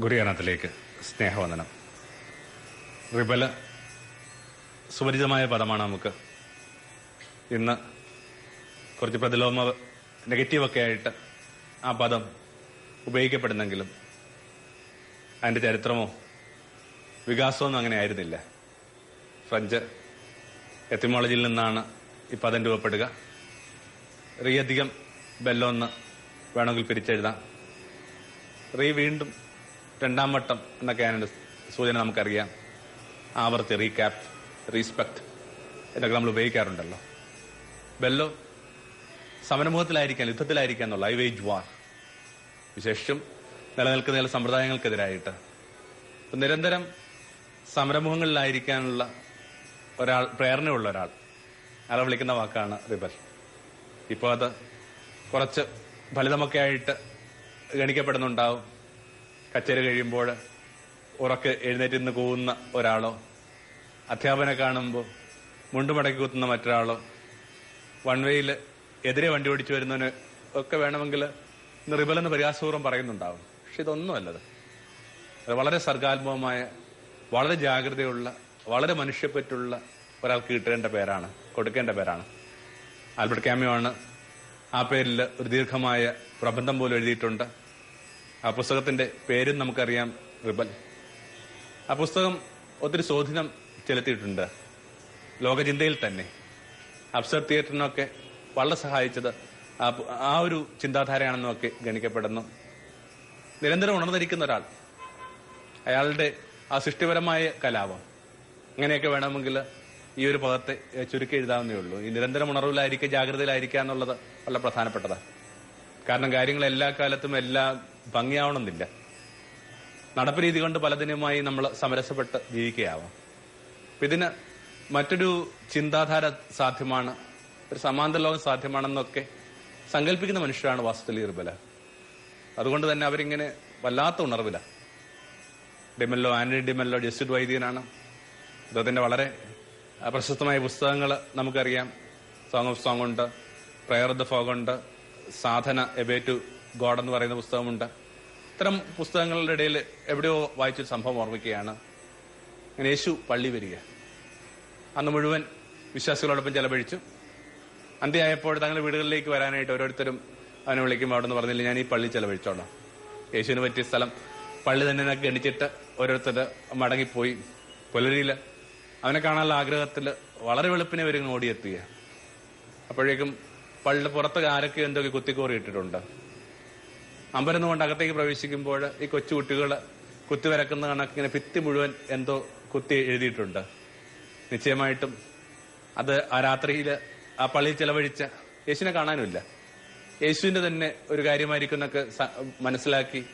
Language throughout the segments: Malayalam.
ഗുരുയാനത്തിലേക്ക് സ്നേഹവന്ദനം. റിബല സുപരിചിതമായ പദമാണ് നമുക്ക്. ഇന്ന് കുറച്ച് പ്രതിലോമ നെഗറ്റീവൊക്കെ ആയിട്ട് ആ പദം ഉപയോഗിക്കപ്പെടുന്നെങ്കിലും അതിന്റെ ചരിത്രമോ വികാസമൊന്നും അങ്ങനെ ആയിരുന്നില്ല. ഫ്രഞ്ച് എത്തിമോളജിയിൽ നിന്നാണ് ഈ പദം രൂപപ്പെടുക. റീയധികം ബെല്ലോന്ന് വേണമെങ്കിൽ പിരിച്ചെഴുതാം. റീ വീണ്ടും രണ്ടാം വട്ടം എന്നൊക്കെയാണ് സൂചന നമുക്കറിയാം. ആവർത്തി റീക്യാപ് റീസ്പെക്ട് ഇതൊക്കെ നമ്മൾ ഉപയോഗിക്കാറുണ്ടല്ലോ. ബെല്ലോ സമരമുഖത്തിലായിരിക്കാൻ യുദ്ധത്തിലായിരിക്കാം എന്നുള്ള ഐ വേജ് വാർ വിശേഷിച്ചും നിലനിൽക്കുന്ന ചില സമ്പ്രദായങ്ങൾക്കെതിരായിട്ട് നിരന്തരം സമരമുഖങ്ങളിലായിരിക്കാനുള്ള ഒരാൾ പ്രേരണയുള്ള ഒരാൾ അയാളെ വിളിക്കുന്ന വാക്കാണ് റിബൽ ഇപ്പോൾ അത് കുറച്ച് ഫലിതമൊക്കെ ആയിട്ട് ഗണിക്കപ്പെടുന്നുണ്ടാവും. കച്ചേരി കഴിയുമ്പോൾ ഉറക്കെ എഴുന്നേറ്റ് നിന്ന് കൂവുന്ന ഒരാളോ അധ്യാപനെ കാണുമ്പോൾ മുണ്ടുമടക്കി കുത്തുന്ന മറ്റൊരാളോ വൺ വേയിൽ എതിരെ വണ്ടി ഓടിച്ചു വരുന്നവന് ഒക്കെ വേണമെങ്കിൽ നിർബലെന്ന് പരിഹാസപൂർവം പറയുന്നുണ്ടാവും. പക്ഷെ ഇതൊന്നുമല്ലത് വളരെ സർഗാത്മകമായ വളരെ ജാഗ്രതയുള്ള വളരെ മനുഷ്യപ്പറ്റുള്ള ഒരാൾക്ക് കിട്ടേണ്ട പേരാണ് കൊടുക്കേണ്ട പേരാണ്. ആൽബർട്ട് ക്യാമിയോ ആണ് ആ പേരിൽ ഒരു ദീർഘമായ പ്രബന്ധം പോലും എഴുതിയിട്ടുണ്ട്. ആ പുസ്തകത്തിന്റെ പേരും നമുക്കറിയാം. റിബൽ. ആ പുസ്തകം ഒത്തിരി സ്വാധീനം ചെലുത്തിയിട്ടുണ്ട്. ലോകചിന്തയിൽ തന്നെ. അബ്സർ തിയേറ്ററിനൊക്കെ വളരെ സഹായിച്ചത് ആ ഒരു ചിന്താധാരയാണെന്നൊക്കെ ഗണിക്കപ്പെടുന്നു. നിരന്തരം ഉണർന്നിരിക്കുന്ന ഒരാൾ. അയാളുടെ ആ സൃഷ്ടിപരമായ കലാപം. അങ്ങനെയൊക്കെ വേണമെങ്കിൽ ഈ ഒരു പദത്തെ ചുരുക്കി എഴുതാവുന്നേ ഉള്ളൂ. ഈ നിരന്തരം ഉണർവിലായിരിക്കുക ജാഗ്രതയിലായിരിക്കുക എന്നുള്ളത് വളരെ പ്രധാനപ്പെട്ടതാണ്. കാരണം കാര്യങ്ങൾ എല്ലാ കാലത്തും എല്ലാം ഭംഗിയാവണമെന്നില്ല. നടപ്പ് രീതി കൊണ്ട് പലതിനുമായി നമ്മൾ സമരസപ്പെട്ട് ജീവിക്കുകയാവാം. ഇതിന് മറ്റൊരു ചിന്താധാര സാധ്യമാണ് ഒരു സമാന്തര ലോകം സാധ്യമാണെന്നൊക്കെ സങ്കല്പിക്കുന്ന മനുഷ്യരാണ് വാസ്തുലി ഇർബല അതുകൊണ്ട് തന്നെ അവരിങ്ങനെ വല്ലാത്ത ഉണർവില. ഡിമെല്ലോ ആന്റണി ഡിമെല്ലോ ജസ്റ്റിഡ് വൈദ്യനാണ് അദ്ദേഹത്തിന്റെ വളരെ പ്രശസ്തമായ പുസ്തകങ്ങൾ നമുക്കറിയാം. സോങ് ഓഫ് സോങ് ഉണ്ട് പ്രയർ ഓഫ് ദ ഫോഗ് ഉണ്ട് സാധന എബേ ടു ഗോഡ് എന്ന് പറയുന്ന പുസ്തകമുണ്ട്. ഇത്തരം പുസ്തകങ്ങളുടെ ഇടയിൽ എവിടെയോ വായിച്ചൊരു സംഭവം ഓർമ്മിക്കുകയാണ്. അങ്ങനെ യേശു പള്ളി വരിക. അന്ന് മുഴുവൻ വിശ്വാസികളോടൊപ്പം ചെലവഴിച്ചു. അന്ത്യമായപ്പോൾ തങ്ങളുടെ വീടുകളിലേക്ക് വരാനായിട്ട് ഓരോരുത്തരും അവനെ വിളിക്കുമ്പോൾ അവിടെ നിന്ന് പറഞ്ഞില്ല ഞാൻ ഈ പള്ളി ചെലവഴിച്ചോളാം. യേശുവിന് പറ്റിയ സ്ഥലം. പള്ളി തന്നെ ഗണിച്ചിട്ട് ഓരോരുത്തർ മടങ്ങിപ്പോയി. പുലരിയിൽ അവനെ കാണാനുള്ള ആഗ്രഹത്തിൽ വളരെ വെളുപ്പിനെ വരും ഓടിയെത്തുക അപ്പോഴേക്കും പള്ളിയുടെ പുറത്ത് ആരൊക്കെ എന്തൊക്കെ കുത്തിക്കോറി ഇട്ടിട്ടുണ്ട് അമ്പരന്ന് കൊണ്ട് അകത്തേക്ക് പ്രവേശിക്കുമ്പോൾ ഈ കൊച്ചുകുട്ടികൾ കുത്തിവരക്കുന്ന കണക്ക് ഇങ്ങനെ ഭിത്തി മുഴുവൻ എന്തോ കുത്തി എഴുതിയിട്ടുണ്ട്. നിശ്ചയമായിട്ടും അത് ആ രാത്രിയിൽ ആ പള്ളിയിൽ ചെലവഴിച്ച യേശുവിനെ കാണാനുമില്ല. യേശുവിന്റെ തന്നെ ഒരു കാര്യമായിരിക്കും എന്നൊക്കെ സ- മനസ്സിലാക്കി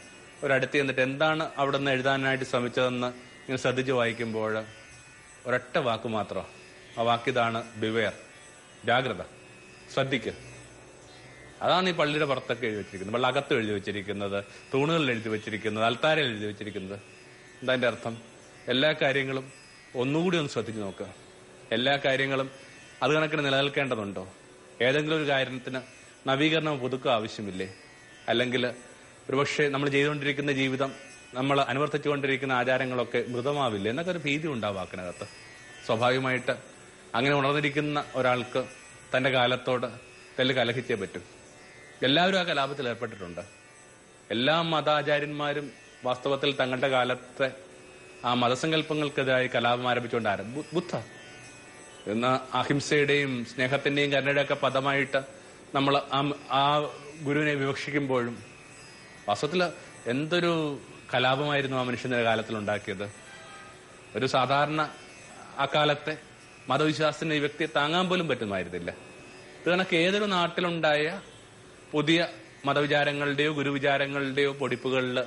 ഒരടുത്ത് ചെന്നിട്ട് എന്താണ് അവിടെ നിന്ന് എഴുതാനായിട്ട് ശ്രമിച്ചതെന്ന് ഇങ്ങനെ ശ്രദ്ധിച്ച് വായിക്കുമ്പോൾ ഒരൊറ്റ വാക്ക് മാത്രം. ആ വാക്കിതാണ് ബിവെയർ ജാഗ്രത. ശ്രദ്ധിക്കുക അതാണ് ഈ പള്ളിയുടെ പുറത്തൊക്കെ എഴുതി വെച്ചിരിക്കുന്നത്. പള്ളി അകത്ത് എഴുതി വെച്ചിരിക്കുന്നത് തൂണുകളിൽ എഴുതി വെച്ചിരിക്കുന്നത് അൽത്താരയിൽ എഴുതി വെച്ചിരിക്കുന്നത്. എന്താ എന്റെ അർത്ഥം? എല്ലാ കാര്യങ്ങളും ഒന്നുകൂടി ഒന്ന് ശ്രദ്ധിച്ച് നോക്കുക. എല്ലാ കാര്യങ്ങളും അത് കണക്കിന് നിലനിൽക്കേണ്ടതുണ്ടോ? ഏതെങ്കിലും ഒരു കാര്യത്തിന് നവീകരണം പുതുക്കുക ആവശ്യമില്ലേ? അല്ലെങ്കിൽ ഒരുപക്ഷെ നമ്മൾ ചെയ്തുകൊണ്ടിരിക്കുന്ന ജീവിതം നമ്മൾ അനുവർത്തിച്ചുകൊണ്ടിരിക്കുന്ന ആചാരങ്ങളൊക്കെ മൃതമാവില്ലേ എന്നൊക്കെ ഒരു ഭീതി ഉണ്ടാവും വാക്കിനകത്ത്. സ്വാഭാവികമായിട്ട് അങ്ങനെ ഉണർന്നിരിക്കുന്ന ഒരാൾക്ക് തന്റെ കാലത്തോട് തെല്ല് കലഹിച്ചേ പറ്റും. എല്ലാവരും ആ കലാപത്തിൽ ഏർപ്പെട്ടിട്ടുണ്ട്. എല്ലാ മതാചാര്യന്മാരും വാസ്തവത്തിൽ തങ്ങളുടെ കാലത്തെ ആ മതസങ്കല്പങ്ങൾക്കെതിരായി കലാപം ആരംഭിച്ചുകൊണ്ട് ആരം ബുദ്ധ എന്ന അഹിംസയുടെയും സ്നേഹത്തിന്റെയും കരുണയുടെ ഒക്കെ പദമായിട്ട് നമ്മൾ ആ- ആ ഗുരുവിനെ വിവക്ഷിക്കുമ്പോഴും വാസ്തവത്തിൽ എന്തൊരു കലാപമായിരുന്നു ആ മനുഷ്യന്റെ കാലത്തിൽ ഉണ്ടാക്കിയത് ഒരു സാധാരണ അക്കാലത്തെ മതവിശ്വാസത്തിന് ഈ വ്യക്തിയെ താങ്ങാൻ പോലും പറ്റുമായിരുന്നില്ല. ഇത് കണക്ക് ഏതൊരു നാട്ടിലുണ്ടായ പുതിയ മതവിചാരങ്ങളുടെയോ ഗുരുവിചാരങ്ങളുടെയോ പൊടിപ്പുകളിൽ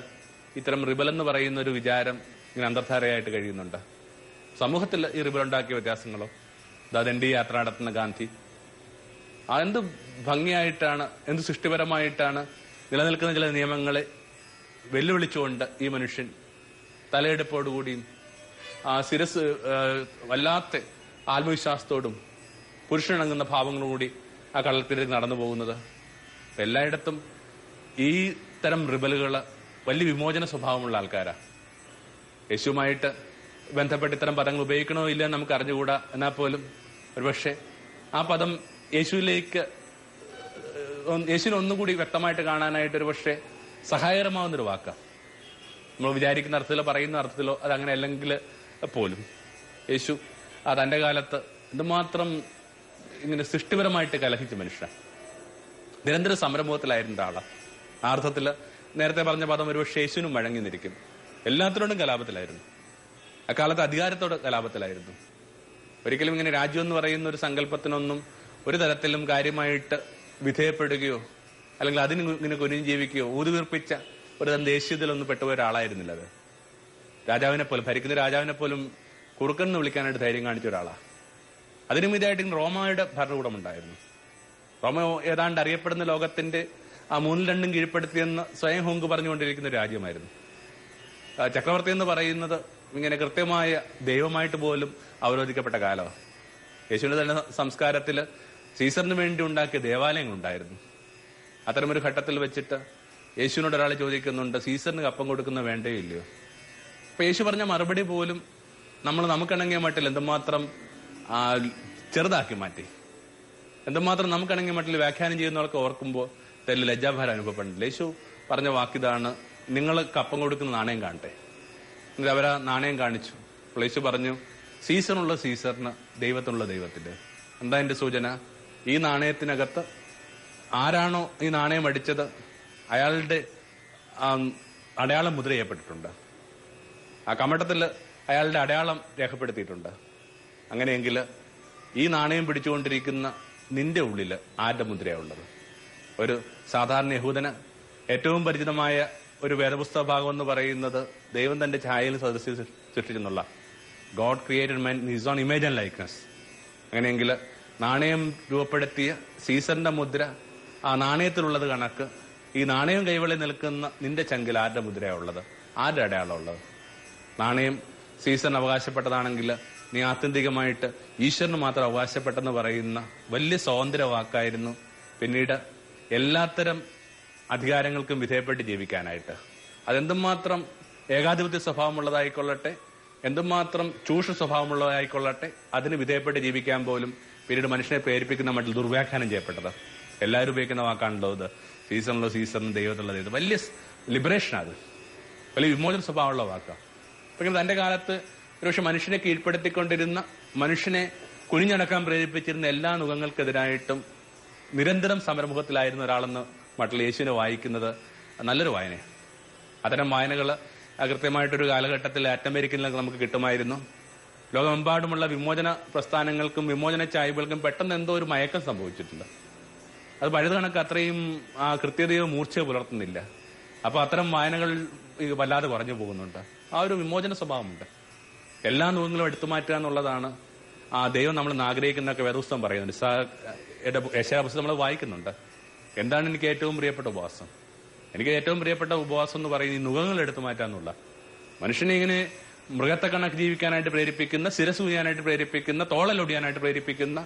ഇത്തരം റിബൽ എന്ന് പറയുന്ന ഒരു വിചാരം ഇങ്ങനെ അന്തർധാരയായിട്ട് കഴിയുന്നുണ്ട്. സമൂഹത്തിൽ ഈ റിബൽ ഉണ്ടാക്കിയ വ്യത്യാസങ്ങളോ? ദണ്ഡി യാത്ര നടത്തുന്ന ഗാന്ധി. എന്ത് ഭംഗിയായിട്ടാണ് എന്ത് സൃഷ്ടിപരമായിട്ടാണ് നിലനിൽക്കുന്ന ചില നിയമങ്ങളെ വെല്ലുവിളിച്ചുകൊണ്ട് ഈ മനുഷ്യൻ തലയെടുപ്പോടുകൂടിയും ആ ശിരസ് വല്ലാത്ത ആത്മവിശ്വാസത്തോടും പുരുഷനിണങ്ങുന്ന ഭാവങ്ങളും കൂടി ആ കടൽത്തീരത്ത് നടന്നു പോകുന്നത്. എല്ലായിടത്തും ഈ തരം റിബലുകൾ വലിയ വിമോചന സ്വഭാവമുള്ള ആൾക്കാരാ. യേശുവുമായിട്ട് ബന്ധപ്പെട്ട് ഇത്തരം പദങ്ങൾ ഉപയോഗിക്കണോ ഇല്ല നമുക്ക് അറിഞ്ഞുകൂടാ എന്നാൽ പോലും ഒരുപക്ഷെ ആ പദം യേശുവിലേക്ക് യേശുവിനെ ഒന്നുകൂടി വ്യക്തമായിട്ട് കാണാനായിട്ട് ഒരുപക്ഷെ സഹായകരമാവുന്നൊരു വാക്കാണ് നമ്മൾ വിചാരിക്കുന്ന അർത്ഥത്തിലോ പറയുന്ന അർത്ഥത്തിലോ അത് അങ്ങനെ അല്ലെങ്കിൽ പോലും. യേശു ആ തന്റെ കാലത്ത് എന്തുമാത്രം ഇങ്ങനെ സൃഷ്ടിപരമായിട്ട് കലഹിച്ച മനുഷ്യൻ. നിരന്തര സംരംഭത്തിലായിരുന്ന ആളാണ് ആ അർത്ഥത്തിൽ നേരത്തെ പറഞ്ഞ പദം ഒരു യേശുവിനും വഴങ്ങി നിൽക്കും എല്ലാത്തിനോടും കലാപത്തിലായിരുന്നു. അക്കാലത്ത് അധികാരത്തോട് കലാപത്തിലായിരുന്നു. ഒരിക്കലും ഇങ്ങനെ രാജ്യം എന്ന് പറയുന്ന ഒരു സങ്കല്പത്തിനൊന്നും ഒരു തരത്തിലും കാര്യമായിട്ട് വിധേയപ്പെടുകയോ അല്ലെങ്കിൽ അതിന് ഇങ്ങനെ കുനിഞ്ഞ് ജീവിക്കുകയോ ഊതുവീർപ്പിച്ച ഒരു ദേശീയതയിലൊന്നും പെട്ടുപോയ ഒരാളായിരുന്നില്ല അത്. രാജാവിനെ പോലും ഭരിക്കുന്ന രാജാവിനെ പോലും കുറുക്കൻ എന്ന് വിളിക്കാനായിട്ട് ധൈര്യം കാണിച്ച ഒരാളാണ് അതിനും ഇതായിട്ട് റോമയുടെ ഭരണകൂടം ഉണ്ടായിരുന്നു റോമ ഏതാണ്ട് അറിയപ്പെടുന്ന ലോകത്തിന്റെ ആ മൂന്നിൽ രണ്ടും കീഴ്പ്പെടുത്തിയെന്ന് സ്വയം ഹോങ്ക് പറഞ്ഞുകൊണ്ടിരിക്കുന്ന രാജ്യമായിരുന്നു. ചക്രവർത്തി എന്ന് പറയുന്നത് ഇങ്ങനെ കൃത്യമായ ദൈവമായിട്ട് പോലും അവരോധിക്കപ്പെട്ട കാലമാണ്. യേശുവിന്റെ തന്നെ സംസ്കാരത്തിൽ സീസറിന് വേണ്ടി ഉണ്ടാക്കിയ ദേവാലയങ്ങൾ ദേവാലയങ്ങളുണ്ടായിരുന്നു. അത്തരമൊരു ഘട്ടത്തിൽ വെച്ചിട്ട് യേശുവിനോട് ഒരാൾ ചോദിക്കുന്നുണ്ട് സീസറിന് കപ്പം കൊടുക്കുന്ന വേണ്ടേ ഇല്ലയോ? അപ്പൊ യേശു പറഞ്ഞ മറുപടി പോലും നമ്മൾ നമുക്കിണങ്ങിയ മട്ടിൽ എന്തുമാത്രം ചെറുതാക്കി മാറ്റി. എന്തുമാത്രം നമുക്കിണങ്ങിയ മട്ടിൽ വ്യാഖ്യാനം ചെയ്യുന്നവർക്ക് ഓർക്കുമ്പോൾ തെല്ല് ലജ്ജാഭാരം അനുഭവപ്പെടുന്നില്ല യേശു പറഞ്ഞ വാക്കിതാണ് നിങ്ങൾ കപ്പം കൊടുക്കുന്ന നാണയം കാണട്ടെ. എന്നിട്ട് അവരാ നാണയം കാണിച്ചു. യേശു പറഞ്ഞു സീസണുള്ള സീസറിന് ദൈവത്തിനുള്ള ദൈവത്തിന്റെ എന്താ എന്റെ സൂചന? ഈ നാണയത്തിനകത്ത് ആരാണോ ഈ നാണയം അടിച്ചത് അയാളുടെ അടയാളം മുദ്ര ചെയ്യപ്പെട്ടിട്ടുണ്ട്. ആ കമട്ടത്തിൽ അയാളുടെ അടയാളം രേഖപ്പെടുത്തിയിട്ടുണ്ട്. അങ്ങനെയെങ്കിൽ ഈ നാണയം പിടിച്ചുകൊണ്ടിരിക്കുന്ന നിന്റെ ഉള്ളിൽ ആരുടെ മുദ്രയാണുള്ളത് ഒരു സാധാരണ യഹൂദന് ഏറ്റവും പരിചിതമായ ഒരു വേദപുസ്തക ഭാഗം എന്ന് പറയുന്നത് ദൈവം തന്റെ ഛായയിൽ സദസ്സിൽ സൃഷ്ടിച്ചെന്നുള്ള God created man his own image and likeness അങ്ങനെയെങ്കിൽ നാണയം രൂപപ്പെടുത്തിയ സീസറിന്റെ മുദ്ര ആ നാണയത്തിലുള്ളത് കണക്ക് ഈ നാണയം കൈവളി നിൽക്കുന്ന നിന്റെ ചങ്കിൽ ആരുടെ മുദ്രയാണുള്ളത് ആരുടെ അടയാളമുള്ളത് നാണയം സീസറിന് അവകാശപ്പെട്ടതാണെങ്കിൽ നീ ആത്യന്തികമായിട്ട് ഈശ്വരന് മാത്രം അവകാശപ്പെട്ടെന്ന് പറയുന്ന വലിയ സ്വാതന്ത്ര്യ വാക്കായിരുന്നു. പിന്നീട് എല്ലാത്തരം അധികാരങ്ങൾക്കും വിധേയപ്പെട്ട് ജീവിക്കാനായിട്ട്. അതെന്തുമാത്രം ഏകാധിപത്യ സ്വഭാവമുള്ളതായിക്കൊള്ളട്ടെ എന്തുമാത്രം ചൂഷ സ്വഭാവമുള്ളതായിക്കൊള്ളട്ടെ അതിന് വിധേയപ്പെട്ട് ജീവിക്കാൻ പോലും പിന്നീട് മനുഷ്യനെ പ്രേരിപ്പിക്കുന്ന മട്ടിൽ ദുർവ്യാഖ്യാനം ചെയ്യപ്പെട്ടത്. എല്ലാവരും ഉപയോഗിക്കുന്ന വാക്കാണല്ലോ ഇത്. സീസണിലോ സീസണിലും ദൈവത്തിലുള്ള ദൈവം വലിയ ലിബറേഷനാണ് അത്. വലിയ വിമോചന സ്വഭാവമുള്ള വാക്കാണ് പക്ഷെ തന്റെ കാലത്ത് ഒരുപക്ഷെ മനുഷ്യനെ കീഴ്പ്പെടുത്തിക്കൊണ്ടിരുന്ന മനുഷ്യനെ കുനിഞ്ഞടക്കാൻ പ്രേരിപ്പിച്ചിരുന്ന എല്ലാ നുഖങ്ങൾക്കെതിരായിട്ടും നിരന്തരം സമരമുഖത്തിലായിരുന്ന ഒരാളെന്ന് മട്ടിൽ യേശുവിനെ വായിക്കുന്നത് നല്ലൊരു വായനയാണ്. അത്തരം വായനകൾ കൃത്യമായിട്ടൊരു കാലഘട്ടത്തിൽ ലാറ്റിൻ അമേരിക്കയിലൊക്കെ നമുക്ക് കിട്ടുമായിരുന്നു. ലോകമെമ്പാടുമുള്ള വിമോചന പ്രസ്ഥാനങ്ങൾക്കും വിമോചന ചായ്വുകൾക്കും പെട്ടെന്ന് എന്തോ ഒരു മയക്കം സംഭവിച്ചിട്ടുണ്ട്. അത് പഴുത് കണക്ക് അത്രയും ആ കൃത്യതയോ മൂർച്ചയോ പുലർത്തുന്നില്ല. അപ്പൊ അത്തരം വായനകൾ വല്ലാതെ കുറഞ്ഞു പോകുന്നുണ്ട്. ആ ഒരു വിമോചന സ്വഭാവമുണ്ട്. എല്ലാ നുഖങ്ങളും എടുത്തു മാറ്റുക എന്നുള്ളതാണ് ആ ദൈവം നമ്മൾ ആഗ്രഹിക്കുന്നൊക്കെ വേദപുസ്തകം പറയുന്നുണ്ട്. യശാപുസ്തകം നമ്മൾ വായിക്കുന്നുണ്ട്. എന്താണ് എനിക്ക് ഏറ്റവും പ്രിയപ്പെട്ട ഉപവാസം? എനിക്ക് ഏറ്റവും പ്രിയപ്പെട്ട ഉപവാസം എന്ന് പറയുന്നത് ഈ നുഖങ്ങൾ എടുത്തു മാറ്റാന്നുള്ള മനുഷ്യനെ ഇങ്ങനെ മൃഗത്തെ കണക്ക് ജീവിക്കാനായിട്ട് പ്രേരിപ്പിക്കുന്ന ശിരസ് ഉയ്യാനായിട്ട് പ്രേരിപ്പിക്കുന്ന തോളലൊടിയാനായിട്ട് പ്രേരിപ്പിക്കുന്ന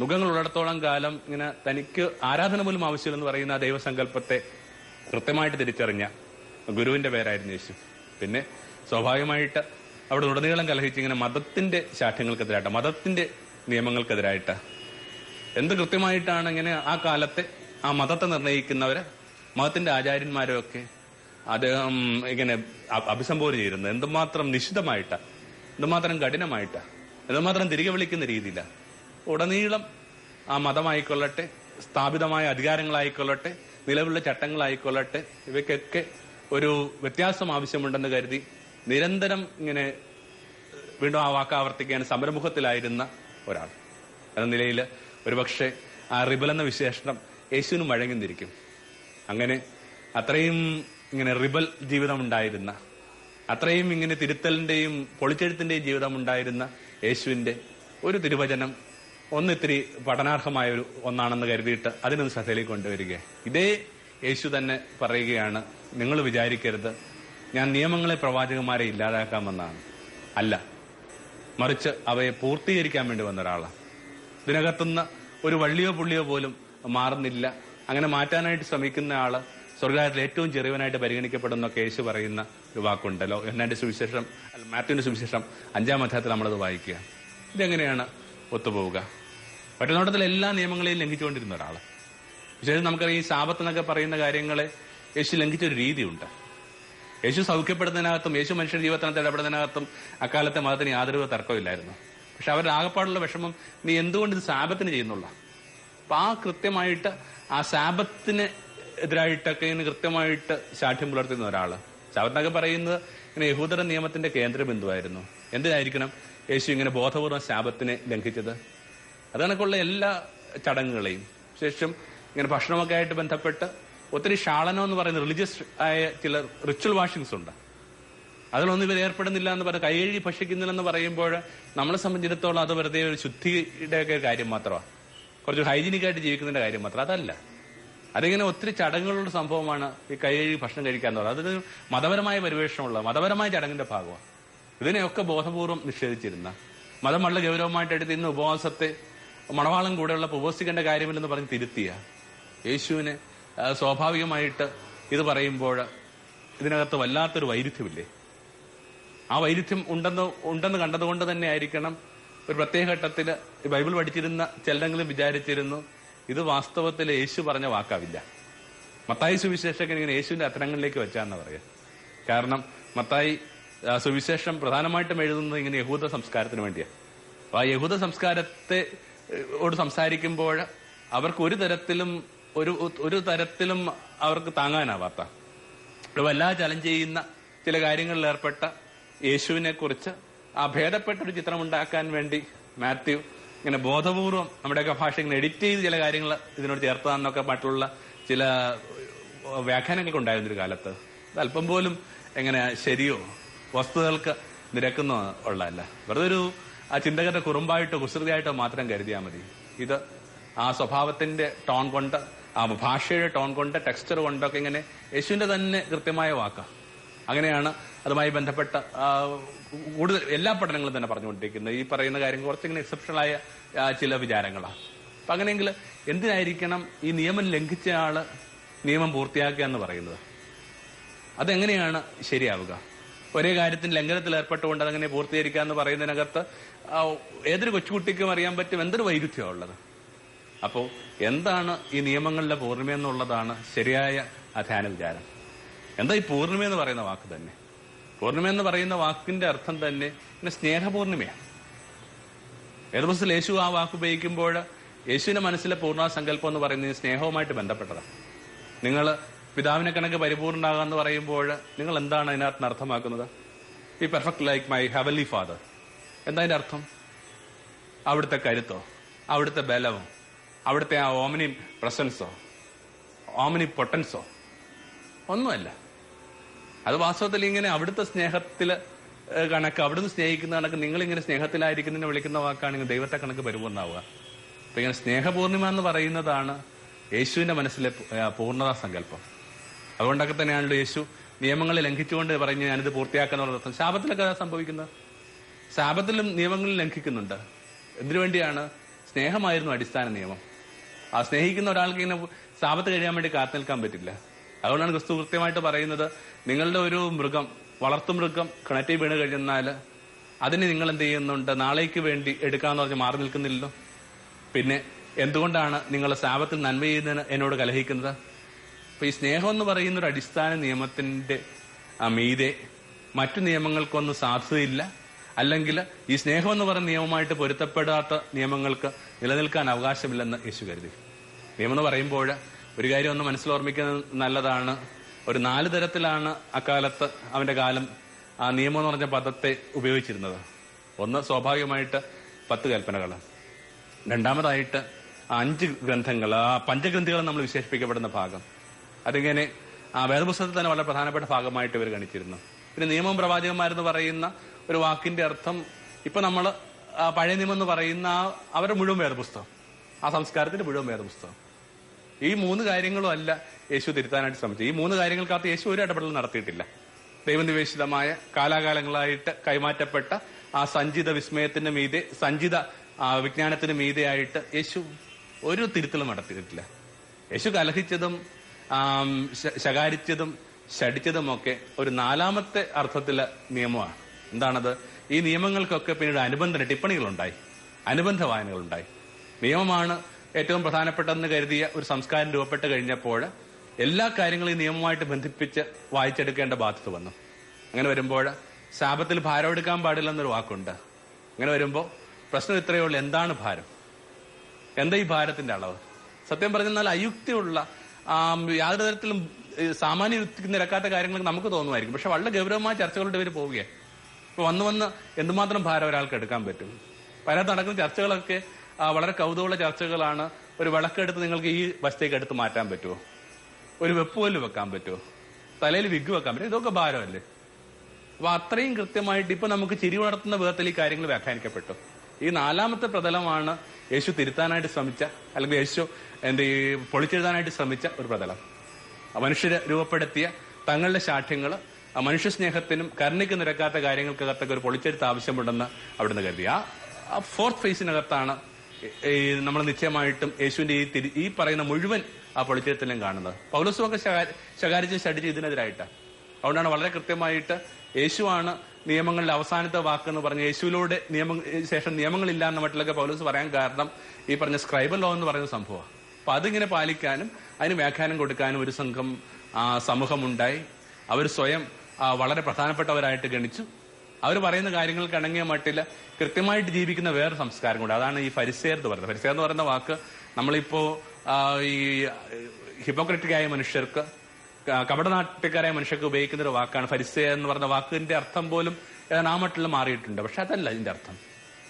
നുഖങ്ങൾ ഉള്ളിടത്തോളം കാലം ഇങ്ങനെ തനിക്ക് ആരാധന പോലും ആവശ്യമില്ലെന്ന് പറയുന്ന ആ ദൈവസങ്കല്പത്തെ കൃത്യമായിട്ട് തിരിച്ചറിഞ്ഞ ഗുരുവിന്റെ പേരായിരുന്നു യേശു. പിന്നെ സ്വാഭാവികമായിട്ട് അവിടെ ഉടനീളം കലഹിച്ച് ഇങ്ങനെ മതത്തിന്റെ ശാഠ്യങ്ങൾക്കെതിരായിട്ട് മതത്തിന്റെ നിയമങ്ങൾക്കെതിരായിട്ട് എന്ത് കൃത്യമായിട്ടാണ് ഇങ്ങനെ ആ കാലത്തെ ആ മതത്തെ നിർണയിക്കുന്നവര് മതത്തിന്റെ ആചാര്യന്മാരൊക്കെ അദ്ദേഹം ഇങ്ങനെ അഭിസംബോധന ചെയ്യുന്നത്? എന്തുമാത്രം നിശിതമായിട്ട് എന്തുമാത്രം കഠിനമായിട്ട് എന്തുമാത്രം തിരികെ വിളിക്കുന്ന രീതിയില ഉടനീളം ആ മതമായിക്കൊള്ളട്ടെ സ്ഥാപിതമായ അധികാരങ്ങളായിക്കൊള്ളട്ടെ നിലവിലുള്ള ചട്ടങ്ങളായിക്കൊള്ളട്ടെ ഇവയ്ക്കൊക്കെ ഒരു വ്യത്യാസം ആവശ്യമുണ്ടെന്ന് കരുതി നിരന്തരം ഇങ്ങനെ വീണ്ടും ആ വാക്ക് ആവർത്തിക്കാൻ സമരമുഖത്തിലായിരുന്ന ഒരാൾ. എന്ന നിലയിൽ ഒരുപക്ഷെ ആ റിബൽ എന്ന വിശേഷണം യേശുവിനും വഴങ്ങിന്നിരിക്കും അങ്ങനെ അത്രയും ഇങ്ങനെ റിബൽ ജീവിതം ഉണ്ടായിരുന്ന അത്രയും ഇങ്ങനെ തിരുത്തലിന്റെയും പൊളിച്ചെഴുത്തിന്റെയും ജീവിതം ഉണ്ടായിരുന്ന യേശുവിന്റെ ഒരു തിരുവചനം ഒന്നിത്തിരി പഠനാർഹമായ ഒരു ഒന്നാണെന്ന് കരുതിയിട്ട് അതിനൊന്ന് ശ്രദ്ധയിലേക്ക് കൊണ്ടുവരിക. ഇതേ യേശു തന്നെ പറയുകയാണ് നിങ്ങൾ വിചാരിക്കരുത് ഞാൻ നിയമങ്ങളെ പ്രവാചകന്മാരെ ഇല്ലാതാക്കാമെന്നാണ് അല്ല മറിച്ച് അവയെ പൂർത്തീകരിക്കാൻ വേണ്ടി വന്ന ഒരാളാണ്. ഇതിനകത്തുനിന്ന് ഒരു വള്ളിയോ പുള്ളിയോ പോലും മാറുന്നില്ല. അങ്ങനെ മാറ്റാനായിട്ട് ശ്രമിക്കുന്ന ആൾ സ്വർഗാരത്തിൽ ഏറ്റവും ചെറിയവനായിട്ട് പരിഗണിക്കപ്പെടുന്ന കേസ് പറയുന്ന ഒരു വാക്കുണ്ടല്ലോ. എന്നാന്റെ സുവിശേഷം മാത്യുവിന്റെ സുവിശേഷം അഞ്ചാം അധ്യായത്തിൽ നമ്മളത് വായിക്കുക. ഇതെങ്ങനെയാണ് ഒത്തുപോവുക? ഒറ്റനോട്ടത്തിൽ എല്ലാ നിയമങ്ങളെയും ലംഘിച്ചുകൊണ്ടിരുന്ന ഒരാൾ വിശേഷം നമുക്കറിയാം ഈ സാപത്ത് എന്നൊക്കെ പറയുന്ന കാര്യങ്ങളെ യേശു ലംഘിച്ച ഒരു രീതിയുണ്ട്. യേശു സൗഖ്യപ്പെടുന്നതിനകത്തും യേശു മനുഷ്യ ജീവിതത്തിനകത്ത് ഇടപെടുന്നതിനകത്തും അക്കാലത്തെ മതത്തിന് യാതൊരു തർക്കമില്ലായിരുന്നു പക്ഷെ അവരുടെ ആകപ്പാടുള്ള വിഷമം നീ എന്തുകൊണ്ട് ഇത് സാപത്തിന് ചെയ്യുന്നുള്ള? അപ്പൊ ആ കൃത്യമായിട്ട് ആ സാപത്തിന് എതിരായിട്ടൊക്കെ ഇങ്ങനെ കൃത്യമായിട്ട് ശാഠ്യം പുലർത്തുന്ന ഒരാൾ. ശാപത്തിനൊക്കെ പറയുന്നത് ഇങ്ങനെ യഹൂദര നിയമത്തിന്റെ കേന്ദ്ര ബിന്ദുവായിരുന്നു എന്തിനായിരിക്കണം യേശു ഇങ്ങനെ ബോധപൂർവം ശാപത്തിനെ ലംഘിച്ചത്? അതണക്കുള്ള എല്ലാ ചടങ്ങുകളെയും ശേഷം ഇങ്ങനെ ഭക്ഷണമൊക്കെ ആയിട്ട് ബന്ധപ്പെട്ട് ഒത്തിരി ഷാളനോ എന്ന് പറയുന്ന റിലീജിയസ് ആയ ചില റിച്വൽ വാഷിങ്സ് ഉണ്ട്. അതിലൊന്നും ഇവർ ഏർപ്പെടുന്നില്ല എന്ന് പറഞ്ഞാൽ കൈകഴുകി ഭക്ഷിക്കുന്നില്ലെന്ന് പറയുമ്പോൾ നമ്മളെ സംബന്ധിച്ചിടത്തോളം അത് വെറുതെ ഒരു ശുദ്ധിയുടെ ഒക്കെ കാര്യം മാത്രമാണ്. കുറച്ച് ഹൈജീനിക് ആയിട്ട് ജീവിക്കുന്നതിന്റെ കാര്യം മാത്രം. അതല്ല. അതിങ്ങനെ ഒത്തിരി ചടങ്ങുകളുടെ സംഭവമാണ് ഈ കൈകഴുകി ഭക്ഷണം കഴിക്കുക എന്ന് പറയുന്നത്. അതൊരു മതപരമായ പരിവേഷമുള്ള മതപരമായ ചടങ്ങിന്റെ ഭാഗമാണ്. ഇതിനെയൊക്കെ ബോധപൂർവം നിഷേധിച്ചിരുന്ന മതം വളരെ ഗൗരവമായിട്ട് എടുത്ത് ഇന്ന് ഉപവാസത്തെ മണവാളം കൂടെയുള്ള ഉപവസിക്കേണ്ട കാര്യമില്ലെന്ന് പറഞ്ഞ് തിരുത്തിയ യേശുവിന് സ്വാഭാവികമായിട്ട് ഇത് പറയുമ്പോൾ ഇതിനകത്ത് വല്ലാത്തൊരു വൈരുദ്ധ്യമില്ലേ? ആ വൈരുദ്ധ്യം ഉണ്ടെന്ന് ഉണ്ടെന്ന് കണ്ടതുകൊണ്ട് തന്നെ ആയിരിക്കണം ഒരു പ്രത്യേക ഘട്ടത്തിൽ ബൈബിൾ പഠിച്ചിരുന്ന ചിലരെങ്കിലും വിചാരിച്ചിരുന്നു ഇത് വാസ്തവത്തിൽ യേശു പറഞ്ഞ വാക്കാവില്ല. മത്തായി സുവിശേഷകൻ ഇങ്ങനെ യേശുവിന്റെ അത്തരങ്ങളിലേക്ക് വെച്ചാന്ന് പറയാം കാരണം മത്തായി സുവിശേഷം പ്രധാനമായിട്ടും എഴുതുന്നത് ഇങ്ങനെ യഹൂദ സംസ്കാരത്തിന് വേണ്ടിയാണ് ആ യഹൂദ സംസ്കാരത്തെ ഓട് സംസാരിക്കുമ്പോൾ അവർക്ക് ഒരു തരത്തിലും ഒരു ഒരു തരത്തിലും അവർക്ക് താങ്ങാനാവാത്ത. വല്ലാ ചലഞ്ച് ചെയ്യുന്ന ചില കാര്യങ്ങളിൽ ഏർപ്പെട്ട യേശുവിനെ കുറിച്ച് ആ ഭേദപ്പെട്ട ഒരു ചിത്രം ഉണ്ടാക്കാൻ വേണ്ടി മാത്യു ഇങ്ങനെ ബോധപൂർവം നമ്മുടെയൊക്കെ ഭാഷ ഇങ്ങനെ എഡിറ്റ് ചെയ്ത് ചില കാര്യങ്ങൾ ഇതിനോട് ചേർത്താന്നൊക്കെ മറ്റുള്ള ചില വ്യാഖ്യാനങ്ങളൊക്കെ ഉണ്ടായിരുന്ന ഒരു കാലത്ത്. അല്പം പോലും എങ്ങനെ ശരിയോ വസ്തുതകൾക്ക് നിരക്കുന്ന ഉള്ളതല്ല. വെറുതെ ഒരു ആ ചിന്തകരുടെ കുറുമ്പായിട്ടോ കുസൃതിയായിട്ടോ മാത്രം കരുതിയാൽ മതി. ഇത് ആ സ്വഭാവത്തിന്റെ ടോൺ കൊണ്ട് ആ ഭാഷയുടെ ടോൺ കൊണ്ട് ടെക്സ്ചർ കൊണ്ടൊക്കെ ഇങ്ങനെ യേശുവിന്റെ തന്നെ കൃത്യമായ വാക്കാണ് അങ്ങനെയാണ് അതുമായി ബന്ധപ്പെട്ട കൂടുതൽ എല്ലാ പഠനങ്ങളും തന്നെ പറഞ്ഞുകൊണ്ടിരിക്കുന്നത്. ഈ പറയുന്ന കാര്യം കുറച്ചിങ്ങനെ എക്സെപ്ഷണലായ ചില വിചാരങ്ങളാണ് അപ്പൊ അങ്ങനെയെങ്കിൽ എന്തിനായിരിക്കണം ഈ നിയമം ലംഘിച്ച ആൾ നിയമം പൂർത്തിയാക്കുക എന്ന് പറയുന്നത്? അതെങ്ങനെയാണ് ശരിയാവുക? ഒരേ കാര്യത്തിന് ലംഘനത്തിൽ ഏർപ്പെട്ടുകൊണ്ട് അതങ്ങനെ പൂർത്തീകരിക്കുക എന്ന് പറയുന്നതിനകത്ത് ഏതൊരു കൊച്ചുകുട്ടിക്കും അറിയാൻ പറ്റും എന്തൊരു വൈരുദ്ധ്യമാണ് ഉള്ളത്? അപ്പോൾ എന്താണ് ഈ നിയമങ്ങളിലെ പൂർണിമ എന്നുള്ളതാണ് ശരിയായ ആ ധ്യാന വിചാരം. എന്താ ഈ പൂർണിമ എന്ന് പറയുന്ന വാക്ക് തന്നെ? പൂർണിമ എന്ന് പറയുന്ന വാക്കിന്റെ അർത്ഥം തന്നെ പിന്നെ സ്നേഹപൂർണിമയാണ് ഏതുപോലെ യേശു ആ വാക്ക് ഉപയോഗിക്കുമ്പോൾ യേശുവിന്റെ മനസ്സിലെ പൂർണ സങ്കല്പം എന്ന് പറയുന്നത് സ്നേഹവുമായിട്ട് ബന്ധപ്പെട്ടതാണ് നിങ്ങൾ പിതാവിനെ കണക്ക് പരിപൂർണാകുക എന്ന് പറയുമ്പോൾ നിങ്ങൾ എന്താണ് അതിനകത്ത് അർത്ഥമാക്കുന്നത്? ഈ perfect like my heavenly father എന്താ അതിന്റെ അർത്ഥം? അവിടുത്തെ കരുത്തോ? അവിടുത്തെ ബലമോ അവിടുത്തെ ആ ഓമനി പ്രസൻസോ ഓമനി പൊട്ടൻസോ ഒന്നുമല്ല. അത് വാസ്തവത്തിൽ ഇങ്ങനെ അവിടുത്തെ സ്നേഹത്തിൽ കണക്ക് അവിടുന്ന് സ്നേഹിക്കുന്ന കണക്ക് നിങ്ങൾ ഇങ്ങനെ സ്നേഹത്തിലായിരിക്കുന്നതിനെ വിളിക്കുന്ന വാക്കാണെങ്കിൽ ദൈവത്തെ കണക്ക് പരിപൂർണമാവുക അപ്പൊ ഇങ്ങനെ സ്നേഹപൂർണിമ എന്ന് പറയുന്നതാണ് യേശുവിന്റെ മനസ്സിലെ പൂർണതാ സങ്കല്പം. അതുകൊണ്ടൊക്കെ തന്നെയാണല്ലോ യേശു നിയമങ്ങളെ ലംഘിച്ചുകൊണ്ട് പറഞ്ഞു ഞാനിത് പൂർത്തിയാക്കുന്ന അർത്ഥം. ശാപത്തിലൊക്കെ അതാ സംഭവിക്കുന്നത്? ശാപത്തിലും നിയമങ്ങളിൽ ലംഘിക്കുന്നുണ്ട്. എന്തിനു വേണ്ടിയാണ്? സ്നേഹമായിരുന്നു അടിസ്ഥാന നിയമം. ആ സ്നേഹിക്കുന്ന ഒരാൾക്ക് ഇങ്ങനെ സാപത്ത് കഴിയാൻ വേണ്ടി കാത്തു നിൽക്കാൻ പറ്റില്ല. അതുകൊണ്ടാണ് ക്രിസ്തു കൃത്യമായിട്ട് പറയുന്നത് നിങ്ങളുടെ ഒരു മൃഗം വളർത്തു മൃഗം കിണറ്റി വീണ് കഴിഞ്ഞാൽ അതിന് നിങ്ങൾ എന്ത് ചെയ്യുന്നുണ്ട്? നാളേക്ക് വേണ്ടി എടുക്കാന്ന് പറഞ്ഞ് മാറി നിൽക്കുന്നില്ലല്ലോ. പിന്നെ എന്തുകൊണ്ടാണ് നിങ്ങൾ സാപത്തിൽ നന്മ ചെയ്യുന്നതിന് എന്നോട് കലഹിക്കുന്നത്? അപ്പൊ ഈ സ്നേഹം എന്ന് പറയുന്ന ഒരു അടിസ്ഥാന നിയമത്തിന്റെ മീതെ മറ്റു നിയമങ്ങൾക്കൊന്നും സാധ്യതയില്ല. അല്ലെങ്കിൽ ഈ സ്നേഹം എന്ന് പറയുന്ന നിയമമായിട്ട് പൊരുത്തപ്പെടാത്ത നിയമങ്ങൾക്ക് നിലനിൽക്കാൻ അവകാശമില്ലെന്ന് യേശു കരുതി. നിയമം പറയുമ്പോൾ ഒരു കാര്യം ഒന്ന് മനസ്സിലോർമ്മിക്കുന്നത് നല്ലതാണ്. ഒരു നാല് തരത്തിലാണ് അക്കാലത്ത് അവന്റെ കാലം ആ നിയമം എന്ന് പറഞ്ഞ പദത്തെ ഉപയോഗിച്ചിരുന്നത്. ഒന്ന് സ്വാഭാവികമായിട്ട് പത്ത് കൽപ്പനകൾ രണ്ടാമതായിട്ട് അഞ്ച് ഗ്രന്ഥങ്ങൾ ആ പഞ്ചഗ്രന്ഥികൾ നമ്മൾ വിശേഷിപ്പിക്കപ്പെടുന്ന ഭാഗം. അതിങ്ങനെ ആ വേദപുസ്തകത്തിൽ തന്നെ വളരെ പ്രധാനപ്പെട്ട ഭാഗമായിട്ട് ഇവർ ഗണിച്ചിരുന്നു. പിന്നെ നിയമം പ്രവാചകന്മാരെന്ന് പറയുന്ന ഒരു വാക്കിന്റെ അർത്ഥം ഇപ്പൊ നമ്മൾ പഴയ നിയമം എന്ന് പറയുന്ന അവരുടെ മുഴുവൻ വേദപുസ്തകം. ആ സംസ്കാരത്തിന്റെ മുഴുവൻ വേദപുസ്തകം. ഈ മൂന്ന് കാര്യങ്ങളും അല്ല യേശു തിരുത്താനായിട്ട് ശ്രമിച്ചത്. ഈ മൂന്ന് കാര്യങ്ങൾക്കകത്ത് യേശു ഒരു ഇടപെടൽ നടത്തിയിട്ടില്ല. ദൈവനിവേശിതമായ കാലാകാലങ്ങളായിട്ട് കൈമാറ്റപ്പെട്ട ആ സഞ്ചിത വിസ്മയത്തിന്റെ മീതെ സഞ്ചിത വിജ്ഞാനത്തിന് മീതെയായിട്ട് യേശു ഒരു തിരുത്തലും നടത്തിയിട്ടില്ല. യേശു കലഹിച്ചതും ശകാരിച്ചതും ശടിച്ചതുമൊക്കെ ഒരു നാലാമത്തെ അർത്ഥത്തിലെ നിയമമാണ്. എന്താണത്? ഈ നിയമങ്ങൾക്കൊക്കെ പിന്നീട് അനുബന്ധ ടിപ്പണികളുണ്ടായി. അനുബന്ധ വായനകളുണ്ടായി. നിയമമാണ് ഏറ്റവും പ്രധാനപ്പെട്ടതെന്ന് കരുതിയ ഒരു സംസ്കാരം രൂപപ്പെട്ട് കഴിഞ്ഞപ്പോൾ എല്ലാ കാര്യങ്ങളും ഈ നിയമവുമായിട്ട് ബന്ധിപ്പിച്ച് വായിച്ചെടുക്കേണ്ട ബാധ്യത വന്നു. അങ്ങനെ വരുമ്പോൾ ശാപത്തിൽ ഭാരം എടുക്കാൻ പാടില്ലെന്നൊരു വാക്കുണ്ട്. അങ്ങനെ വരുമ്പോൾ പ്രശ്നം ഇത്രയേ ഉള്ളൂ. എന്താണ് ഭാരം? എന്താ ഈ ഭാരത്തിന്റെ അളവ്? സത്യം പറഞ്ഞാൽ അയുക്തിയുള്ള യാതൊരു തരത്തിലും സാമാന്യ യുക്തിക്ക് നിരക്കാത്ത കാര്യങ്ങൾ നമുക്ക് തോന്നുമായിരിക്കും. പക്ഷെ വളരെ ഗൗരവമായ ചർച്ചകളുടെ പേര് പോവുകയാണ്. ഇപ്പൊ വന്ന് വന്ന് എന്തുമാത്രം ഭാരം ഒരാൾക്ക് എടുക്കാൻ പറ്റും? പല നടക്കുന്ന ചർച്ചകളൊക്കെ വളരെ കൗതുകമുള്ള ചർച്ചകളാണ്. ഒരു വിളക്കെടുത്ത് നിങ്ങൾക്ക് ഈ വശത്തേക്ക് എടുത്ത് മാറ്റാൻ പറ്റുമോ ഒരു വെപ്പുകല്ല് വെക്കാൻ പറ്റുമോ തലയിൽ വിഗ് വെക്കാൻ പറ്റും ഇതൊക്കെ ഭാരമല്ലേ? അപ്പൊ അത്രയും കൃത്യമായിട്ട് ഇപ്പൊ നമുക്ക് ചിരി വളർത്തുന്ന വിധത്തിൽ ഈ കാര്യങ്ങൾ വ്യാഖ്യാനിക്കപ്പെട്ടു. ഈ നാലാമത്തെ പ്രതലമാണ് യേശു തിരുത്താനായിട്ട് ശ്രമിച്ച അല്ലെങ്കിൽ യേശു എന്ത് ഈ പൊളിച്ചെഴുതാനായിട്ട് ശ്രമിച്ച ഒരു പ്രതലം. മനുഷ്യര് രൂപപ്പെടുത്തിയ തങ്ങളുടെ ശാഠ്യങ്ങൾ ആ മനുഷ്യ സ്നേഹത്തിനും കരുണയ്ക്ക് നിരക്കാത്ത കാര്യങ്ങൾക്കകത്തൊക്കെ ഒരു പൊളിച്ചെടുത്ത ആവശ്യമുണ്ടെന്ന് അവിടുന്ന് കരുതി. ആ ഫോർത്ത് ഫേസിനകത്താണ് നമ്മൾ നിശ്ചയമായിട്ടും യേശുവിന്റെ ഈ ഈ പറയുന്ന മുഴുവൻ ആ പൊളിച്ചെടുത്തിലും കാണുന്നത്. പൗലോസുമൊക്കെ ശകാ- ശകാരിച്ച് ശടിച്ച് ഇതിനെതിരായിട്ടാണ് അതുകൊണ്ടാണ് വളരെ കൃത്യമായിട്ട് യേശുവാണ് നിയമങ്ങളുടെ അവസാനത്തെ വാക്കെന്ന് പറഞ്ഞ് യേശുവിലൂടെ നിയമ ശേഷം നിയമങ്ങളില്ല എന്ന മട്ടിലൊക്കെ പൗലോസ് പറയാൻ കാരണം ഈ പറഞ്ഞ സ്ക്രൈബൽ ലോ എന്ന് പറയുന്ന സംഭവമാണ് അപ്പൊ അതിങ്ങനെ പാലിക്കാനും അതിന് വ്യാഖ്യാനം കൊടുക്കാനും ഒരു സംഘം സമൂഹമുണ്ടായി. അവർ സ്വയം വളരെ പ്രധാനപ്പെട്ടവരായിട്ട് ഗണിച്ചു. അവർ പറയുന്ന കാര്യങ്ങൾക്ക് ഇണങ്ങിയ മട്ടിൽ കൃത്യമായിട്ട് ജീവിക്കുന്ന വേറെ സംസ്കാരം കൂടെ അതാണ് ഈ ഫരിസേർ എന്ന് പറയുന്നത്. ഫരിസേർ എന്ന് പറയുന്ന വാക്ക് നമ്മളിപ്പോ ഈ ഹിപ്പോക്രറ്റിക് ആയ മനുഷ്യർക്ക് കപടനാട്ടിക്കാരായ മനുഷ്യർക്ക് ഉപയോഗിക്കുന്ന ഒരു വാക്കാണ്. ഫരിസേ എന്ന് പറയുന്ന വാക്കിന്റെ അർത്ഥം പോലും ഏതാണ്ട് ആ മട്ടിൽ മാറിയിട്ടുണ്ട്. പക്ഷെ അതല്ല അതിന്റെ അർത്ഥം.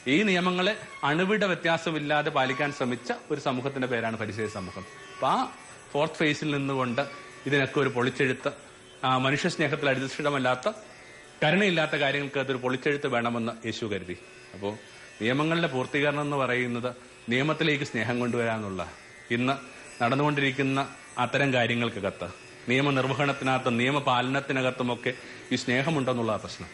ഈ നിയമങ്ങളെ അണുവിട വ്യത്യാസമില്ലാതെ പാലിക്കാൻ ശ്രമിച്ച ഒരു സമൂഹത്തിന്റെ പേരാണ് ഫരിസേ സമൂഹം. അപ്പൊ ആ ഫോർത്ത് ഫേസിൽ നിന്നുകൊണ്ട് ഇതിനൊക്കെ ഒരു പൊളിച്ചെഴുത്ത് ആ, മനുഷ്യ സ്നേഹത്തിൽ അധിഷ്ഠിതമല്ലാത്ത കരുണയില്ലാത്ത കാര്യങ്ങൾക്ക് അതൊരു പൊളിച്ചെഴുത്ത് വേണമെന്ന് യേശു കരുതി. അപ്പോൾ നിയമങ്ങളുടെ പൂർത്തീകരണം എന്ന് പറയുന്നത് നിയമത്തിലേക്ക് സ്നേഹം കൊണ്ടുവരാന്നുള്ള ഇന്ന് നടന്നുകൊണ്ടിരിക്കുന്ന അത്തരം കാര്യങ്ങൾക്കകത്ത് നിയമനിർവഹണത്തിനകത്തും നിയമപാലനത്തിനകത്തുമൊക്കെ ഈ സ്നേഹമുണ്ടെന്നുള്ള പ്രശ്നം.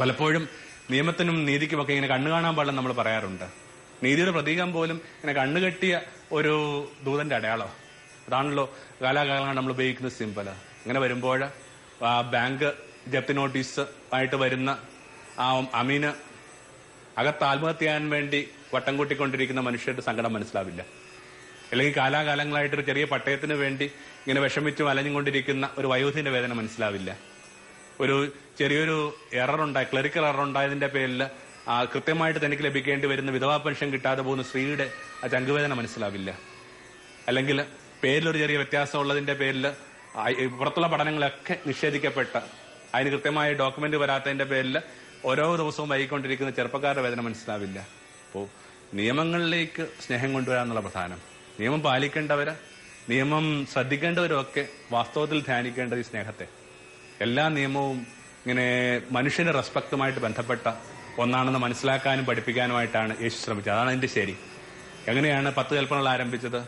പലപ്പോഴും നിയമത്തിനും നീതിക്കുമൊക്കെ ഇങ്ങനെ കണ്ണു കാണാൻ പാടില്ല നമ്മൾ പറയാറുണ്ട്. നീതിയുടെ പ്രതീകം പോലും ഇങ്ങനെ കണ്ണുകെട്ടിയ ഒരു ദൂതന്റെ അടയാളം? അതാണല്ലോ കാലാകാലങ്ങൾ നമ്മൾ ഉപയോഗിക്കുന്ന സിമ്പൽ. ഇങ്ങനെ വരുമ്പോൾ ആ ബാങ്ക് ജപ്തി നോട്ടീസ് ആയിട്ട് വരുന്ന ആ അമീന് അകത്ത് ആത്മഹത്യ ചെയ്യാൻ വേണ്ടി വട്ടം കൂട്ടിക്കൊണ്ടിരിക്കുന്ന മനുഷ്യരുടെ സങ്കടം മനസ്സിലാവില്ല. അല്ലെങ്കിൽ കാലാകാലങ്ങളായിട്ട് ഒരു ചെറിയ പട്ടയത്തിന് വേണ്ടി ഇങ്ങനെ വിഷമിച്ചും അലഞ്ഞുകൊണ്ടിരിക്കുന്ന ഒരു വയോധിന്റെ വേദന മനസ്സിലാവില്ല. ഒരു ചെറിയൊരു എറർ ക്ലറിക്കൽ എറർ ഉണ്ടായതിന്റെ പേരിൽ ആ കൃത്യമായിട്ട് തനിക്ക് ലഭിക്കേണ്ടി വരുന്ന വിധവാ പെൻഷൻ കിട്ടാതെ പോകുന്ന സ്ത്രീയുടെ ആ ചങ്കുവേദന മനസ്സിലാവില്ല. അല്ലെങ്കിൽ പേരിലൊരു ചെറിയ വ്യത്യാസം ഉള്ളതിന്റെ പേരിൽ പുറത്തുള്ള പഠനങ്ങളൊക്കെ നിഷേധിക്കപ്പെട്ട അതിന് കൃത്യമായ ഡോക്യുമെന്റ് വരാത്തതിന്റെ പേരിൽ ഓരോ ദിവസവും വൈകിക്കൊണ്ടിരിക്കുന്ന ചെറുപ്പക്കാരുടെ വേദന മനസ്സിലാവില്ല. അപ്പോൾ നിയമങ്ങളിലേക്ക് സ്നേഹം കൊണ്ടുവരാന്നുള്ള പ്രധാനം. നിയമം പാലിക്കേണ്ടവര് നിയമം ശ്രദ്ധിക്കേണ്ടവരൊക്കെ വാസ്തവത്തിൽ ധ്യാനിക്കേണ്ടത് ഈ സ്നേഹത്തെ. എല്ലാ നിയമവും ഇങ്ങനെ മനുഷ്യന്റെ റെസ്പെക്റ്റുമായിട്ട് ബന്ധപ്പെട്ട ഒന്നാണെന്ന് മനസ്സിലാക്കാനും പഠിപ്പിക്കാനുമായിട്ടാണ് യേശു ശ്രമിച്ചത്. അതാണ് അതിന്റെ ശരി. എങ്ങനെയാണ് പത്ത് കൽപ്പനകൾ ആരംഭിച്ചത്?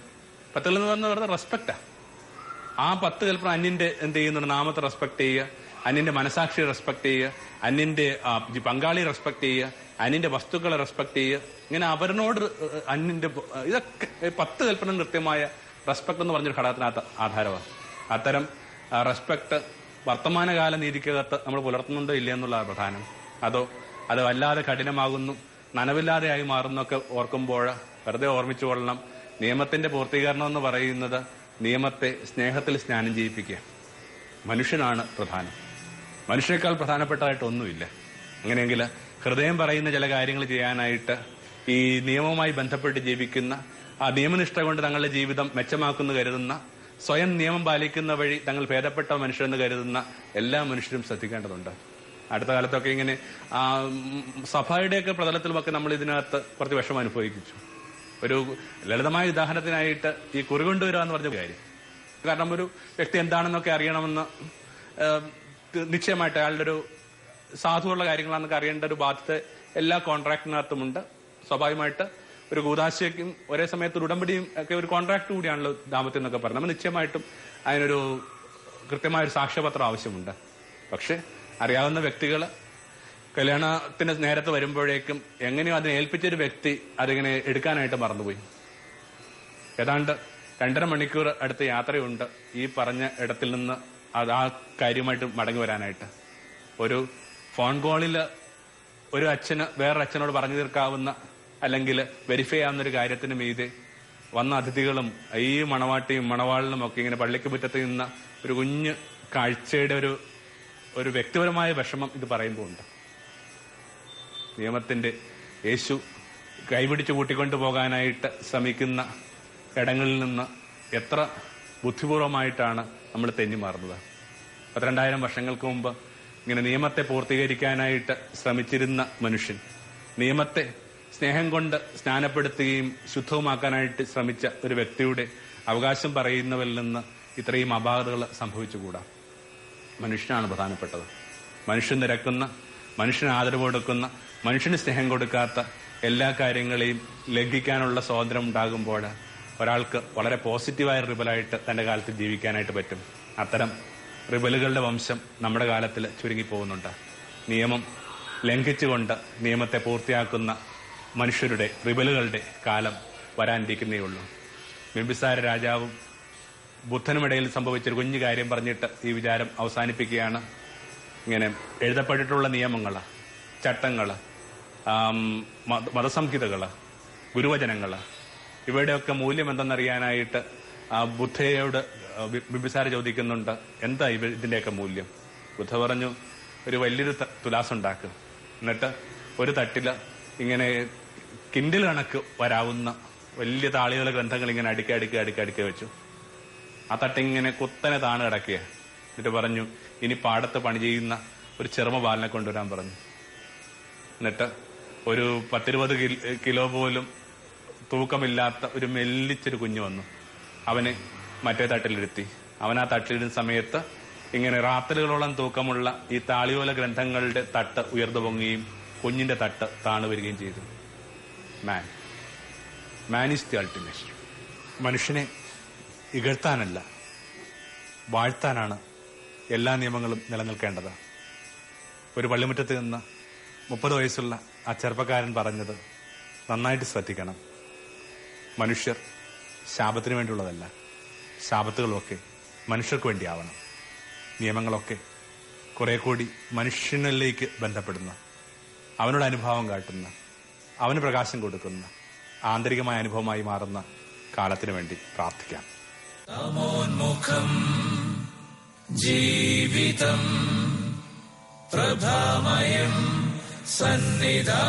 പത്ത് കൽപ്പന എന്ന് പറയുന്നത് റെസ്പെക്റ്റാ ആ പത്ത് കൽപ്പന അന്യന്റെ എന്ത് ചെയ്യുന്നുണ്ട്? നാമത്തെ റെസ്പെക്ട് ചെയ്യുക. അന്യന്റെ മനസാക്ഷി റെസ്പെക്ട് ചെയ്യുക. അന്യന്റെ പങ്കാളി റെസ്പെക്ട് ചെയ്യുക. അന്യന്റെ വസ്തുക്കളെ റെസ്പെക്ട് ചെയ്യുക. ഇങ്ങനെ അവരനോട് അന്യന്റെ ഇതൊക്കെ പത്ത് കൽപ്പന കൃത്യമായ റെസ്പെക്ട് എന്ന് പറഞ്ഞൊരു ഘടകത്തിനകത്ത് ആധാരമാണ് അത്തരം റെസ്പെക്ട് വർത്തമാനകാല നീതിക്കകത്ത് നമ്മൾ പുലർത്തുന്നുണ്ടോ ഇല്ല എന്നുള്ള പ്രധാനം. അതോ അത് വല്ലാതെ കഠിനമാകുന്നു നനവില്ലാതെയായി മാറുന്നൊക്കെ ഓർക്കുമ്പോൾ വെറുതെ ഓർമ്മിച്ചു കൊള്ളണം. നിയമത്തിന്റെ പൂർത്തീകരണം എന്ന് പറയുന്നത് നിയമത്തെ സ്നേഹത്തിൽ സ്നാനം ചെയ്യിപ്പിക്കുക. മനുഷ്യനാണ് പ്രധാനം. മനുഷ്യനേക്കാൾ പ്രധാനപ്പെട്ടതായിട്ടൊന്നുമില്ല അങ്ങനെയെങ്കിൽ ഹൃദയം പറയുന്ന ചില കാര്യങ്ങൾ ചെയ്യാനായിട്ട് ഈ നിയമവുമായി ബന്ധപ്പെട്ട് ജീവിക്കുന്ന ആ നിയമനിഷ്ഠ കൊണ്ട് തങ്ങളുടെ ജീവിതം മെച്ചമാക്കുന്നു കരുതുന്ന സ്വയം നിയമം പാലിക്കുന്ന വഴി തങ്ങൾ ഭേദപ്പെട്ട മനുഷ്യരെന്ന് കരുതുന്ന എല്ലാ മനുഷ്യരും ശ്രദ്ധിക്കേണ്ടതുണ്ട്. അടുത്ത കാലത്തൊക്കെ ഇങ്ങനെ സഭയുടെയൊക്കെ പ്രതലത്തിലുമൊക്കെ നമ്മൾ ഇതിനകത്ത് കുറച്ച് വിഷമം അനുഭവിച്ചു ഒരു ലളിതമായ ഉദാഹരണത്തിനായിട്ട് ഈ കുറി കൊണ്ടുവരിക എന്ന് പറഞ്ഞ കാര്യം. കാരണം ഒരു വ്യക്തി എന്താണെന്നൊക്കെ അറിയണമെന്ന് നിശ്ചയമായിട്ട് അയാളുടെ ഒരു സാധുവുള്ള കാര്യങ്ങളാണെന്നൊക്കെ അറിയേണ്ട ഒരു ബാധ്യത എല്ലാ കോൺട്രാക്ടിനകത്തുമുണ്ട് സ്വാഭാവികമായിട്ട് ഒരു കൂതാശയ്ക്കും ഒരേ സമയത്ത് ഒരു ഉടമ്പടിയും ഒക്കെ ഒരു കോൺട്രാക്ട് കൂടിയാണല്ലോ ദാമ്പത്യം എന്നൊക്കെ പറയുന്നത് നമ്മൾ നിശ്ചയമായിട്ടും അതിനൊരു കൃത്യമായ ഒരു സാക്ഷ്യപത്രം ആവശ്യമുണ്ട്. പക്ഷെ അറിയാവുന്ന വ്യക്തികൾ കല്യാണത്തിന് നേരത്തെ വരുമ്പോഴേക്കും എങ്ങനെയോ അതിനെ ഏൽപ്പിച്ച ഒരു വ്യക്തി അതിങ്ങനെ എടുക്കാനായിട്ട് മറന്നുപോയി. ഏതാണ്ട് രണ്ടര മണിക്കൂർ അടുത്ത് യാത്രയുണ്ട് ഈ പറഞ്ഞ ഇടത്തിൽ നിന്ന് അത് ആ കാര്യമായിട്ട് മടങ്ങി വരാനായിട്ട്. ഒരു ഫോൺ കോളിൽ ഒരു അച്ഛന് വേറൊരു അച്ഛനോട് പറഞ്ഞു തീർക്കാവുന്ന അല്ലെങ്കിൽ വെരിഫൈ ആവുന്ന ഒരു കാര്യത്തിന് മീതെ വന്ന അതിഥികളും ഈ മണവാട്ടിയും മണവാളിനും ഒക്കെ ഇങ്ങനെ പള്ളിക്ക് മുറ്റത്ത് നിന്ന ഒരു കുഞ്ഞ് കാഴ്ചയുടെ ഒരു ഒരു വ്യക്തിപരമായ വിഷമം ഇത് പറയുമ്പോൾ ഉണ്ട് നിയമത്തിന്റെ യേശു കൈപിടിച്ച് കൂട്ടിക്കൊണ്ടു പോകാനായിട്ട് ശ്രമിക്കുന്ന ഇടങ്ങളിൽ നിന്ന് എത്ര ബുദ്ധിപൂർവമായിട്ടാണ് നമ്മൾ തെന്നി മാറുന്നത്? പന്ത്രണ്ടായിരം വർഷങ്ങൾക്ക് മുമ്പ് ഇങ്ങനെ നിയമത്തെ പൂർത്തീകരിക്കാനായിട്ട് ശ്രമിച്ചിരുന്ന മനുഷ്യൻ നിയമത്തെ സ്നേഹം കൊണ്ട് സ്നാനപ്പെടുത്തുകയും ശുദ്ധവുമാക്കാനായിട്ട് ശ്രമിച്ച ഒരു വ്യക്തിയുടെ അവകാശം പറയുന്നവരിൽ നിന്ന് ഇത്രയും അപാകതകൾ സംഭവിച്ചുകൂടാ? മനുഷ്യനാണ് പ്രധാനപ്പെട്ടത്. മനുഷ്യൻ നിരക്കുന്ന മനുഷ്യന് ആദരവ് കൊടുക്കുന്ന മനുഷ്യന് സ്നേഹം കൊടുക്കാത്ത എല്ലാ കാര്യങ്ങളെയും ലംഘിക്കാനുള്ള സ്വാതന്ത്ര്യം ഉണ്ടാകുമ്പോൾ ഒരാൾക്ക് വളരെ പോസിറ്റീവായ റിബലായിട്ട് തന്റെ കാലത്ത് ജീവിക്കാനായിട്ട് പറ്റും. അത്തരം റിബലുകളുടെ വംശം നമ്മുടെ കാലത്തിൽ ചുരുങ്ങി ചുരുങ്ങിപ്പോകുന്നുണ്ട്. നിയമം ലംഘിച്ചുകൊണ്ട് നിയമത്തെ പൂർത്തിയാക്കുന്ന മനുഷ്യരുടെ റിബലുകളുടെ കാലം വരാനിരിക്കുന്നേ ഉള്ളൂ. ബിംബിസാര രാജാവും ബുദ്ധനുമിടയിൽ സംഭവിച്ചൊരു കുഞ്ഞു കാര്യം പറഞ്ഞിട്ട് ഈ വിചാരം അവസാനിപ്പിക്കുകയാണ്. ഇങ്ങനെ എഴുതപ്പെട്ടിട്ടുള്ള നിയമങ്ങൾ ചട്ടങ്ങൾ മതസംഹിതകൾ ഗുരുവചനങ്ങൾ ഇവയുടെയൊക്കെ മൂല്യം എന്തെന്നറിയാനായിട്ട് ബുദ്ധയോട് ബിബിസാര ചോദിക്കുന്നുണ്ട്. എന്താ ഇവ ഇതിന്റെയൊക്കെ മൂല്യം? ബുദ്ധ പറഞ്ഞു ഒരു വലിയൊരു ത- തുലാസ് ഉണ്ടാക്കുക എന്നിട്ട് ഒരു തട്ടിൽ ഇങ്ങനെ കിൻഡിൽ കണക്ക് വരാവുന്ന വലിയ താളികളെ ഗ്രന്ഥങ്ങൾ ഇങ്ങനെ അടുക്കി അടുക്കി അടുക്കി അടുക്കി വെച്ചു. ആ തട്ടിങ്ങനെ കുത്തനെ താണ് കിടക്കുക എന്നിട്ട് പറഞ്ഞു ഇനി പാടത്ത് പണി ചെയ്യുന്ന ഒരു ചെറുമ ബാലനെ കൊണ്ടുവരാൻ പറഞ്ഞു. എന്നിട്ട് ഒരു പത്തിരുപത് കിലോ പോലും തൂക്കമില്ലാത്ത ഒരു മെല്ലിച്ചൊരു കുഞ്ഞു വന്നു. അവനെ മറ്റേ തട്ടിലിരുത്തി. അവൻ ആ തട്ടിലിരുന്ന സമയത്ത് ഇങ്ങനെ റാത്തലുകളോളം തൂക്കമുള്ള ഈ താളിയോല ഗ്രന്ഥങ്ങളുടെ തട്ട് ഉയർന്നു പൊങ്ങുകയും കുഞ്ഞിന്റെ തട്ട് താണു വരികയും ചെയ്തു. Man. Man is the ultimate മനുഷ്യനെ ഇകഴ്ത്താനല്ല വാഴ്ത്താനാണ് എല്ലാ നിയമങ്ങളും നിലനിൽക്കേണ്ടത് ഒരു പള്ളിമുറ്റത്ത് നിന്ന് മുപ്പത് വയസ്സുള്ള ആ ചെറുപ്പക്കാരൻ പറഞ്ഞത് നന്നായിട്ട് ശ്രദ്ധിക്കണം. മനുഷ്യർ ശാപത്തിന് വേണ്ടിയുള്ളതല്ല. ശാപത്തുകളൊക്കെ മനുഷ്യർക്ക് വേണ്ടിയാവണം. നിയമങ്ങളൊക്കെ കുറെ കൂടി മനുഷ്യനിലേക്ക് ബന്ധപ്പെടുന്ന അവനോട് അനുഭവം കാട്ടുന്ന അവന് പ്രകാശം കൊടുക്കുന്ന ആന്തരികമായ അനുഭവമായി മാറുന്ന കാലത്തിനു വേണ്ടി പ്രാർത്ഥിക്കാം. നമോന്മുഖം जीवितम् प्रभामयम् सन्निधा